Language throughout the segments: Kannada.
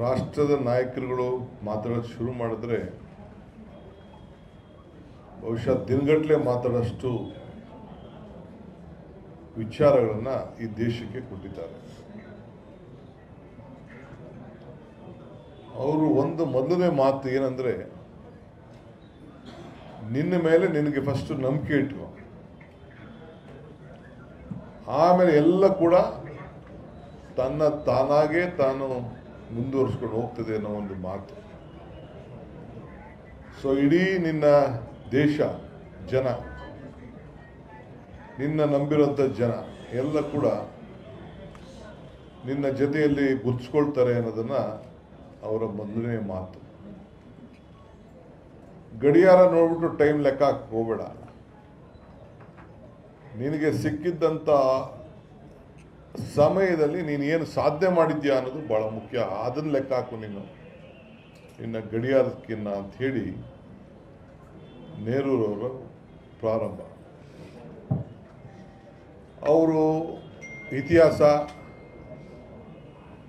ರಾಷ್ಟ್ರದ ನಾಯಕರುಗಳು ಮಾತಾಡೋದು ಶುರು ಮಾಡಿದ್ರೆ ಬಹುಶಃ ದಿನಗಟ್ಟಲೆ ಮಾತಾಡೋಷ್ಟು ವಿಚಾರಗಳನ್ನು ಈ ದೇಶಕ್ಕೆ ಕೊಟ್ಟಿದ್ದಾರೆ. ಅವರು ಒಂದು ಮೊದಲನೇ ಮಾತು ಏನಂದ್ರೆ, ನಿನ್ನ ಮೇಲೆ ನಿನಗೆ ಫಸ್ಟ್ ನಂಬಿಕೆ ಇಟ್ಕೊ. ಆಮೇಲೆ ಎಲ್ಲ ಕೂಡ ತನ್ನ ತಾನಾಗೇ ತಾನು ಮುಂದುವರಿಸ್ಕೊಂಡು ಹೋಗ್ತದೆ ಅನ್ನೋ ಒಂದು ಮಾತು. ಸೊ ಇಡೀ ನಿನ್ನ ದೇಶ, ಜನ, ನಿನ್ನ ನಂಬಿರೋಂಥ ಜನ, ಎಲ್ಲ ಕೂಡ ನಿನ್ನ ಜೊತೆಯಲ್ಲಿ ಗುರ್ಸ್ಕೊಳ್ತಾರೆ ಅನ್ನೋದನ್ನ ಅವರ ಮೊದಲನೇ ಮಾತು. ಗಡಿಯಾರ ನೋಡ್ಬಿಟ್ಟು ಟೈಮ್ ಲೆಕ್ಕ ಹೋಗಬೇಡ. ನಿನಗೆ ಸಿಕ್ಕಿದ್ದಂಥ ಸಮಯದಲ್ಲಿ ನೀನು ಏನು ಸಾಧ್ಯ ಮಾಡಿದ್ಯಾ ಅನ್ನೋದು ಬಹಳ ಮುಖ್ಯ. ಅದನ್ನ ಲೆಕ್ಕ ಹಾಕು ನೀನು. ನಿನ್ನ ಗಡಿಯಾರಕ್ಕಿನ್ನ ಅಂತ ಹೇಳಿ ನೆಹರೂರವರ ಪ್ರಾರಂಭ. ಅವರು ಇತಿಹಾಸ,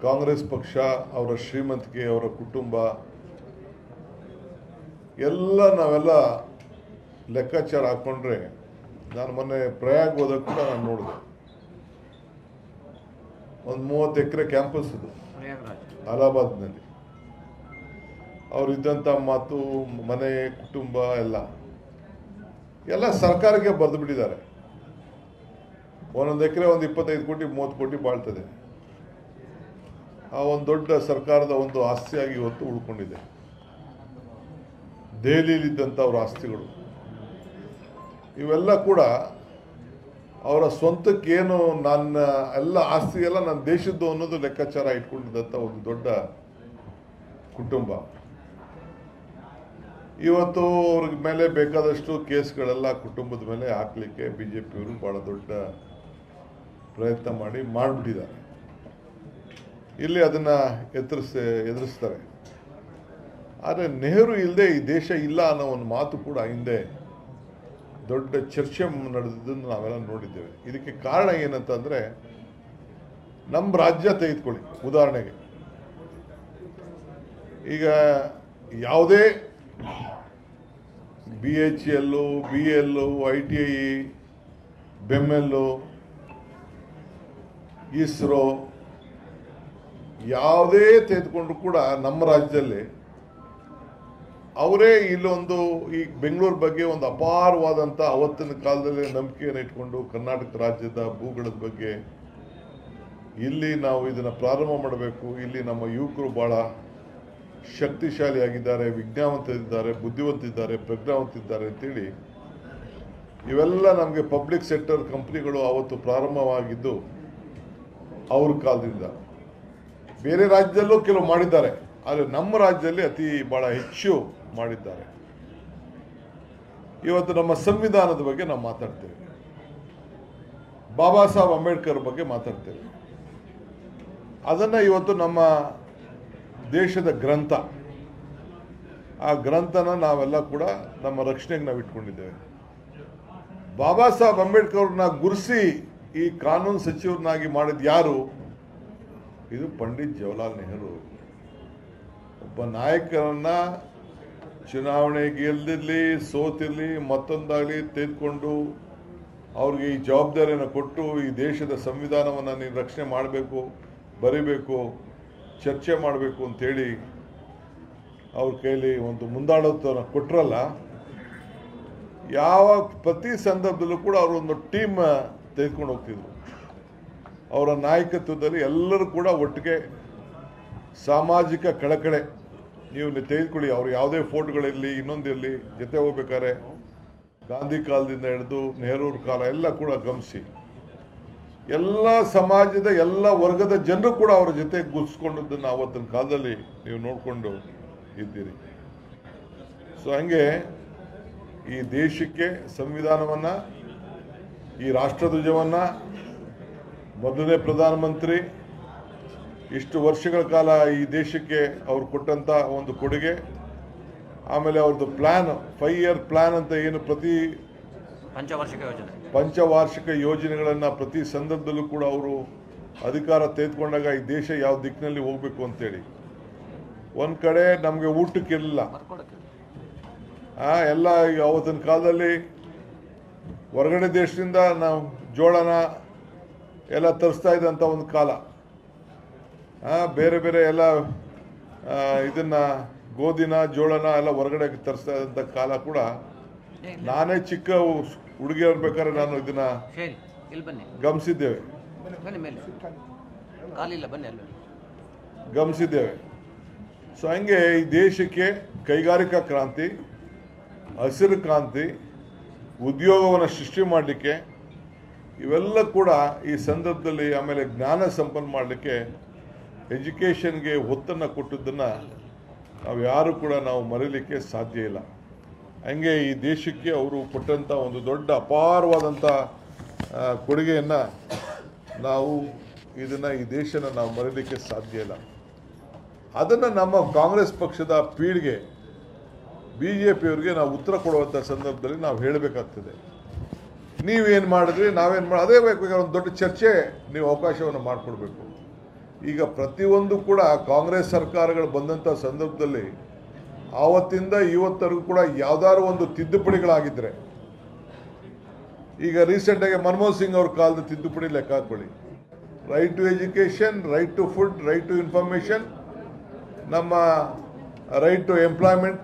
ಕಾಂಗ್ರೆಸ್ ಪಕ್ಷ, ಅವರ ಶ್ರೀಮಂತಿಕೆ, ಅವರ ಕುಟುಂಬ, ಎಲ್ಲ ನಾವೆಲ್ಲ ಲೆಕ್ಕಾಚಾರ ಹಾಕ್ಕೊಂಡ್ರೆ ನಾನು ಮೊನ್ನೆ ಪ್ರಯಾಗ್ ಹೋದಾಗ ಕೂಡ ನಾನು ನೋಡಿದೆ. ಒಂದು ಮೂವತ್ತು ಎಕರೆ ಕ್ಯಾಂಪಸ್ ಇದು ಅಲಹಾಬಾದ್ನಲ್ಲಿ. ಅವರಿದ್ದಂಥ ಮಾತು, ಮನೆ, ಕುಟುಂಬ ಎಲ್ಲ. ಎಲ್ಲ ಸರ್ಕಾರಕ್ಕೆ ಬರೆದು ಬಿಟ್ಟಿದ್ದಾರೆ. ಒಂದೊಂದು ಎಕರೆ ಒಂದು ಇಪ್ಪತ್ತೈದು ಕೋಟಿ, ಮೂವತ್ತು ಕೋಟಿ ಬಾಳ್ತದೆ. ಆ ಒಂದು ದೊಡ್ಡ ಸರ್ಕಾರದ ಒಂದು ಆಸ್ತಿಯಾಗಿ ಇವತ್ತು ಉಳ್ಕೊಂಡಿದೆ. ದೆಹಲಿಯಲ್ಲಿದ್ದಂಥ ಅವರ ಆಸ್ತಿಗಳು. ಇವೆಲ್ಲ ಕೂಡ ಅವರ ಸ್ವಂತಕ್ಕೇನು ನನ್ನ ಎಲ್ಲ ಆಸ್ತಿ ಎಲ್ಲ ನನ್ನ ದೇಶದ್ದು ಅನ್ನೋದು ಲೆಕ್ಕಾಚಾರ ಇಟ್ಕೊಂಡಿದ್ದಂಥ ಒಂದು ದೊಡ್ಡ ಕುಟುಂಬ. ಇವತ್ತು ಅವ್ರ ಮೇಲೆ ಬೇಕಾದಷ್ಟು ಕೇಸ್ಗಳೆಲ್ಲ ಕುಟುಂಬದ ಮೇಲೆ ಹಾಕಲಿಕ್ಕೆ ಬಿ ಜೆ ಪಿಯವರು ಭಾಳ ದೊಡ್ಡ ಪ್ರಯತ್ನ ಮಾಡಿ ಮಾಡಿಬಿಟ್ಟಿದ್ದಾರೆ. ಇಲ್ಲಿ ಅದನ್ನ ಎದುರಿಸ, ಎದುರಿಸ್ತಾರೆ. ಆದರೆ ನೆಹರು ಇಲ್ಲದೆ ಈ ದೇಶ ಇಲ್ಲ ಅನ್ನೋ ಒಂದು ಮಾತು ಕೂಡ ಹಿಂದೆ ದೊಡ್ಡ ಚರ್ಚೆ ನಡೆದಿದ್ದನ್ನು ನಾವೆಲ್ಲ ನೋಡಿದ್ದೇವೆ. ಇದಕ್ಕೆ ಕಾರಣ ಏನಂತಂದರೆ, ನಮ್ಮ ರಾಜ್ಯ ತೆಗೆದುಕೊಳ್ಳಿ. ಉದಾಹರಣೆಗೆ, ಈಗ ಯಾವುದೇ B H L B L I T I BEML ISRO ಯಾವುದೇ ತೆಗೆದುಕೊಂಡ್ರು ಕೂಡ ನಮ್ಮ ರಾಜ್ಯದಲ್ಲಿ ಅವರೇ ಇಲ್ಲೊಂದು ಈ ಬೆಂಗಳೂರು ಬಗ್ಗೆ ಒಂದು ಅಪಾರವಾದಂಥ ಅವತ್ತಿನ ಕಾಲದಲ್ಲಿ ನಂಬಿಕೆಯನ್ನು ಇಟ್ಕೊಂಡು ಕರ್ನಾಟಕ ರಾಜ್ಯದ ಭೂಗಳದ ಬಗ್ಗೆ ಇಲ್ಲಿ ನಾವು ಇದನ್ನು ಪ್ರಾರಂಭ ಮಾಡಬೇಕು. ಇಲ್ಲಿ ನಮ್ಮ ಯುವಕರು ಭಾಳ ಶಕ್ತಿಶಾಲಿಯಾಗಿದ್ದಾರೆ ವಿಜ್ಞಾವಂತರಿದ್ದಾರೆ, ಬುದ್ಧಿವಂತಿದ್ದಾರೆ, ಪ್ರಜ್ಞಾವಂತಿದ್ದಾರೆ ಅಂತೇಳಿ ಇವೆಲ್ಲ ನಮಗೆ ಪಬ್ಲಿಕ್ ಸೆಕ್ಟರ್ ಕಂಪ್ನಿಗಳು ಅವತ್ತು ಪ್ರಾರಂಭವಾಗಿದ್ದು ಅವ್ರ ಕಾಲದಿಂದ. ಬೇರೆ ರಾಜ್ಯದಲ್ಲೂ ಕೆಲವು ಮಾಡಿದ್ದಾರೆ, ಆದರೆ ನಮ್ಮ ರಾಜ್ಯದಲ್ಲಿ ಅತಿ ಭಾಳ ಹೆಚ್ಚು ಮಾಡಿದ್ದಾರೆ. ಇವತ್ತು ನಮ್ಮ ಸಂವಿಧಾನದ ಬಗ್ಗೆ ನಾವು ಮಾತಾಡ್ತೇವೆ. ಬಾಬಾ ಸಾಹೇಬ್ ಅಂಬೇಡ್ಕರ್ ಬಗ್ಗೆ ಮಾತಾಡ್ತೇವೆ. ಅದನ್ನ ಇವತ್ತು ನಮ್ಮ ದೇಶದ ಗ್ರಂಥ. ಆ ಗ್ರಂಥನ ನಾವೆಲ್ಲ ಕೂಡ ನಮ್ಮ ರಕ್ಷಣೆಗೆ ನಾವು ಇಟ್ಕೊಂಡಿದ್ದೇವೆ. ಬಾಬಾ ಸಾಹೇಬ್ ಅಂಬೇಡ್ಕರ್ನ ಗುರುಸಿ ಈ ಕಾನೂನು ಸಚಿವರನ್ನಾಗಿ ಮಾಡಿದ ಯಾರು? ಇದು ಪಂಡಿತ್ ಜವಾಹರ್ಲಾಲ್ ನೆಹರು. ಒಬ್ಬ ನಾಯಕರನ್ನ ಚುನಾವಣೆ ಗೆಲ್ದಿರ್ಲಿ, ಸೋತಿರ್ಲಿ, ಮತ್ತೊಂದಾಗಲಿ ತೆಗೆದುಕೊಂಡು ಅವ್ರಿಗೆ ಈ ಜವಾಬ್ದಾರಿಯನ್ನು ಕೊಟ್ಟು ಈ ದೇಶದ ಸಂವಿಧಾನವನ್ನು ನೀನು ರಕ್ಷಣೆ ಮಾಡಬೇಕು, ಬರಿಬೇಕು, ಚರ್ಚೆ ಮಾಡಬೇಕು ಅಂತೇಳಿ ಅವ್ರ ಕೈಲಿ ಒಂದು ಮುಂದಾಳತ್ವನ ಕೊಟ್ಟರಲ್ಲ ಯಾವ ಪ್ರತಿ ಸಂದರ್ಭದಲ್ಲೂ ಕೂಡ ಅವರು ಒಂದು ಟೀಮ್ ತೆಗೆದುಕೊಂಡು ಹೋಗ್ತಿದ್ರು. ಅವರ ನಾಯಕತ್ವದಲ್ಲಿ ಎಲ್ಲರೂ ಕೂಡ ಒಟ್ಟಿಗೆ ಸಾಮಾಜಿಕ ಕಳಕಳೆ ನೀವು ತೆಗೆದುಕೊಳ್ಳಿ, ಅವ್ರು ಯಾವುದೇ ಫೋಟೋಗಳಿರಲಿ ಇನ್ನೊಂದಿರಲಿ ಜೊತೆ ಹೋಗ್ಬೇಕಾದ್ರೆ ಗಾಂಧಿ ಕಾಲದಿಂದ ಹಿಡಿದು ನೆಹರೂರ ಕಾಲ ಎಲ್ಲ ಕೂಡ ಗಮನಿಸಿ. ಎಲ್ಲ ಸಮಾಜದ, ಎಲ್ಲ ವರ್ಗದ ಜನರು ಕೂಡ ಅವರ ಜೊತೆ ಗುರ್ಸ್ಕೊಂಡದ್ದನ್ನು ಆವತ್ತಿನ ಕಾಲದಲ್ಲಿ ನೀವು ನೋಡಿಕೊಂಡು ಇದ್ದೀರಿ. ಸೊ ಹಂಗೆ ಈ ದೇಶಕ್ಕೆ ಸಂವಿಧಾನವನ್ನು, ಈ ರಾಷ್ಟ್ರಧ್ವಜವನ್ನು ಮೊದಲನೇ ಪ್ರಧಾನಮಂತ್ರಿ ಇಷ್ಟು ವರ್ಷಗಳ ಕಾಲ ಈ ದೇಶಕ್ಕೆ ಅವರು ಕೊಟ್ಟಂತ ಒಂದು ಕೊಡುಗೆ ಆಮೇಲೆ ಅವ್ರದ್ದು ಪ್ಲಾನ್ ಫೈವ್ ಇಯರ್ ಪ್ಲಾನ್ ಅಂತ ಏನು ಪ್ರತಿ ಪಂಚವಾರ್ಷಿಕ ಯೋಜನೆ. ಪಂಚವಾರ್ಷಿಕ ಯೋಜನೆಗಳನ್ನು ಪ್ರತಿ ಸಂದರ್ಭದಲ್ಲೂ ಕೂಡ ಅವರು ಅಧಿಕಾರ ತೆಗೆದುಕೊಂಡಾಗ ಈ ದೇಶ ಯಾವ ದಿಕ್ಕಿನಲ್ಲಿ ಹೋಗಬೇಕು ಅಂತೇಳಿ. ಒಂದು ಕಡೆ ನಮಗೆ ಊಟಕ್ಕಿರಲಿಲ್ಲ ಎಲ್ಲ ಈಗ ಅವತ್ತಿನ ಕಾಲದಲ್ಲಿ ಹೊರಗಡೆ ದೇಶದಿಂದ ನಾವು ಜೋಳನ ಎಲ್ಲ ತರಿಸ್ತಾ ಇದ್ದಂಥ ಒಂದು ಕಾಲ. ಬೇರೆ ಬೇರೆ ಎಲ್ಲ ಇದನ್ನ ಗೋಧಿನ ಜೋಳನ ಎಲ್ಲ ಹೊರಗಡೆ ತರಿಸ್ತಾ ಇದ್ದಂಥ ಕಾಲ ಕೂಡ ನಾನೇ ಚಿಕ್ಕ ಹುಡುಗಿ ಇರ್ಬೇಕಾದ್ರೆ ನಾನು ಇದನ್ನ ಗಮನಿಸಿದ್ದೇವೆ. ಗಮನಿಸಿದ್ದೇವೆ. ಸೊ ಹಂಗೆ ಈ ದೇಶಕ್ಕೆ ಕೈಗಾರಿಕಾ ಕ್ರಾಂತಿ ಹಸಿರು ಕ್ರಾಂತಿ ಉದ್ಯೋಗವನ್ನು ಸೃಷ್ಟಿ ಮಾಡಲಿಕ್ಕೆ ಇವೆಲ್ಲ ಕೂಡ ಈ ಸಂದರ್ಭದಲ್ಲಿ ಆಮೇಲೆ ಜ್ಞಾನ ಸಂಪನ್ನ ಮಾಡಲಿಕ್ಕೆ ಎಜುಕೇಷನ್ಗೆ ಒತ್ತನ್ನು ಕೊಟ್ಟದ್ದನ್ನು ನಾವು ಯಾರು ಕೂಡ ನಾವು ಮರೀಲಿಕ್ಕೆ ಸಾಧ್ಯ ಇಲ್ಲ. ಹಂಗೆ ಈ ದೇಶಕ್ಕೆ ಅವರು ಕೊಟ್ಟಂಥ ಒಂದು ದೊಡ್ಡ ಅಪಾರವಾದಂಥ ಕೊಡುಗೆಯನ್ನು ನಾವು ಇದನ್ನು ಈ ದೇಶನ ನಾವು ಮರೀಲಿಕ್ಕೆ ಸಾಧ್ಯ ಇಲ್ಲ. ಅದನ್ನು ನಮ್ಮ ಕಾಂಗ್ರೆಸ್ ಪಕ್ಷದ ಪೀಳಿಗೆ, ಬಿ ಜೆ ಪಿಯವ್ರಿಗೆ ನಾವು ಉತ್ತರ ಕೊಡುವಂಥ ಸಂದರ್ಭದಲ್ಲಿ ನಾವು ಹೇಳಬೇಕಾಗ್ತದೆ. ನೀವೇನು ಮಾಡಿದ್ರಿ, ನಾವೇನು ಮಾಡಿ, ಅದೇ ಬೇಕಾದ್ರೆ ಒಂದು ದೊಡ್ಡ ಚರ್ಚೆ, ನೀವು ಅವಕಾಶವನ್ನು ಮಾಡಿಕೊಡ್ಬೇಕು. ಈಗ ಪ್ರತಿಯೊಂದು ಕೂಡ ಕಾಂಗ್ರೆಸ್ ಸರ್ಕಾರಗಳು ಬಂದಂಥ ಸಂದರ್ಭದಲ್ಲಿ ಆವತ್ತಿಂದ ಇವತ್ತರೆಗೂ ಕೂಡ ಯಾವ್ದಾದ್ರು ಒಂದು ತಿದ್ದುಪಡಿಗಳಾಗಿದ್ದರೆ ಈಗ ರೀಸೆಂಟಾಗಿ ಮನಮೋಹನ್ ಸಿಂಗ್ ಅವ್ರ ಕಾಲದ ತಿದ್ದುಪಡಿ ಲೆಕ್ಕ ಹಾಕ್ಕೊಳ್ಳಿ. Right to education right to food right to information ನಮ್ಮ ರೈಟ್ ಟು ಎಂಪ್ಲಾಯ್ಮೆಂಟ್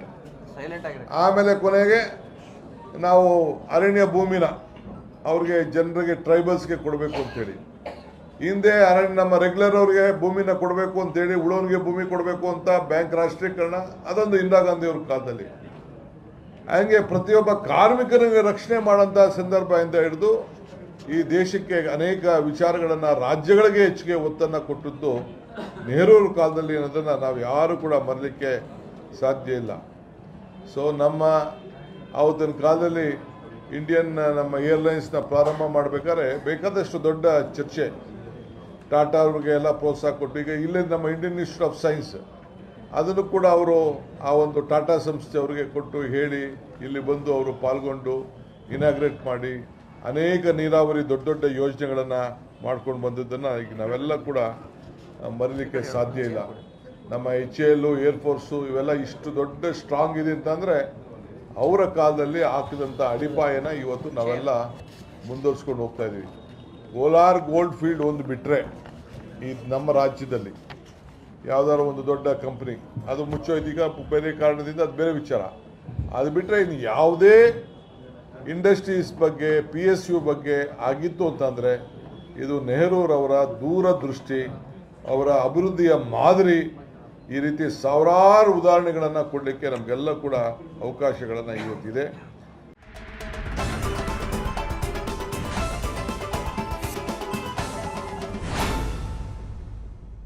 ಆಮೇಲೆ ಕೊನೆಗೆ ನಾವು ಅರಣ್ಯ ಭೂಮಿನ ಅವ್ರಿಗೆ ಜನರಿಗೆ ಟ್ರೈಬಲ್ಸ್ಗೆ ಕೊಡಬೇಕು ಅಂತೇಳಿ. ಹಿಂದೆ ಅರಣ್ಯ ನಮ್ಮ ರೆಗ್ಯುಲರ್ ಅವ್ರಿಗೆ ಭೂಮಿನ ಕೊಡಬೇಕು ಅಂತೇಳಿ ಉಳೋನ್ಗೆ ಭೂಮಿ ಕೊಡಬೇಕು ಅಂತ ಬ್ಯಾಂಕ್ ರಾಷ್ಟ್ರೀಕರಣ, ಅದೊಂದು ಇಂದಿರಾ ಗಾಂಧಿ ಅವ್ರ ಕಾಲದಲ್ಲಿ. ಹಂಗೆ ಪ್ರತಿಯೊಬ್ಬ ಕಾರ್ಮಿಕರಿಗೆ ರಕ್ಷಣೆ ಮಾಡೋಂಥ ಸಂದರ್ಭದಿಂದ ಹಿಡಿದು ಈ ದೇಶಕ್ಕೆ ಅನೇಕ ವಿಚಾರಗಳನ್ನು ರಾಜ್ಯಗಳಿಗೆ ಹೆಚ್ಚಿಗೆ ಒತ್ತನ್ನು ಕೊಟ್ಟಿದ್ದು ನೆಹರೂರ ಕಾಲದಲ್ಲಿ ಅನ್ನೋದನ್ನು ನಾವು ಯಾರು ಕೂಡ ಮರಲಿಕ್ಕೆ ಸಾಧ್ಯ ಇಲ್ಲ. ಸೊ ನಮ್ಮ ಆವತ್ತಿನ ಕಾಲದಲ್ಲಿ ಇಂಡಿಯನ್ ನಮ್ಮ ಏರ್ಲೈನ್ಸ್ನ ಪ್ರಾರಂಭ ಮಾಡಬೇಕಾದ್ರೆ ಬೇಕಾದಷ್ಟು ದೊಡ್ಡ ಚರ್ಚೆ ಟಾಟಾ ಅವ್ರಿಗೆ ಎಲ್ಲ ಪ್ರೋತ್ಸಾಹ ಕೊಟ್ಟು, ಈಗ ಇಲ್ಲೇ ನಮ್ಮ ಇಂಡಿಯನ್ ಇನ್ಸ್ಟಿಟ್ಯೂಟ್ ಆಫ್ ಸೈನ್ಸ್ ಅದನ್ನು ಕೂಡ ಅವರು ಆ ಒಂದು ಟಾಟಾ ಸಂಸ್ಥೆ ಅವರಿಗೆ ಕೊಟ್ಟು ಹೇಳಿ, ಇಲ್ಲಿ ಬಂದು ಅವರು ಪಾಲ್ಗೊಂಡು ಇನಾಗ್ರೇಟ್ ಮಾಡಿ, ಅನೇಕ ನೀರಾವರಿ ದೊಡ್ಡ ದೊಡ್ಡ ಯೋಜನೆಗಳನ್ನು ಮಾಡ್ಕೊಂಡು ಬಂದಿದ್ದನ್ನು ಈಗ ನಾವೆಲ್ಲ ಕೂಡ ಮರಿಲಿಕ್ಕೆ ಸಾಧ್ಯ ಇಲ್ಲ. ನಮ್ಮ ಎಚ್ ಎಲ್ಲು ಏರ್ಫೋರ್ಸು ಇವೆಲ್ಲ ಇಷ್ಟು ದೊಡ್ಡ ಸ್ಟ್ರಾಂಗ್ ಇದೆ ಅಂತಂದರೆ, ಅವರ ಕಾಲದಲ್ಲಿ ಹಾಕಿದಂಥ ಅಡಿಪಾಯನ ಇವತ್ತು ನಾವೆಲ್ಲ ಮುಂದುವರ್ಸ್ಕೊಂಡು ಹೋಗ್ತಾ ಇದ್ದೀವಿ ಕೋಲಾರ್ ಗೋಲ್ಡ್ ಫೀಲ್ಡ್ ಒಂದು ಬಿಟ್ಟರೆ ಈ ನಮ್ಮ ರಾಜ್ಯದಲ್ಲಿ ಯಾವುದಾದ್ರು ಒಂದು ದೊಡ್ಡ ಕಂಪ್ನಿ ಅದು ಮುಚ್ಚೋಯ್ತು ಈಗ ಬೇರೆ ಕಾರಣದಿಂದ ಅದು ಬೇರೆ ವಿಚಾರ. ಅದು ಬಿಟ್ಟರೆ ಇನ್ನು ಯಾವುದೇ ಇಂಡಸ್ಟ್ರೀಸ್ ಬಗ್ಗೆ ಪಿ ಎಸ್ ಯು ಬಗ್ಗೆ ಆಗಿತ್ತು ಅಂತಂದರೆ ಇದು ನೆಹರೂರವರ ದೂರದೃಷ್ಟಿ, ಅವರ ಅಭಿವೃದ್ಧಿಯ ಮಾದರಿ ಈ ರೀತಿ ಸಾವಿರಾರು ಉದಾಹರಣೆಗಳನ್ನು ಕೊಡಲಿಕ್ಕೆ ನಮಗೆಲ್ಲ ಕೂಡ ಅವಕಾಶಗಳನ್ನು ಇವತ್ತಿದೆ.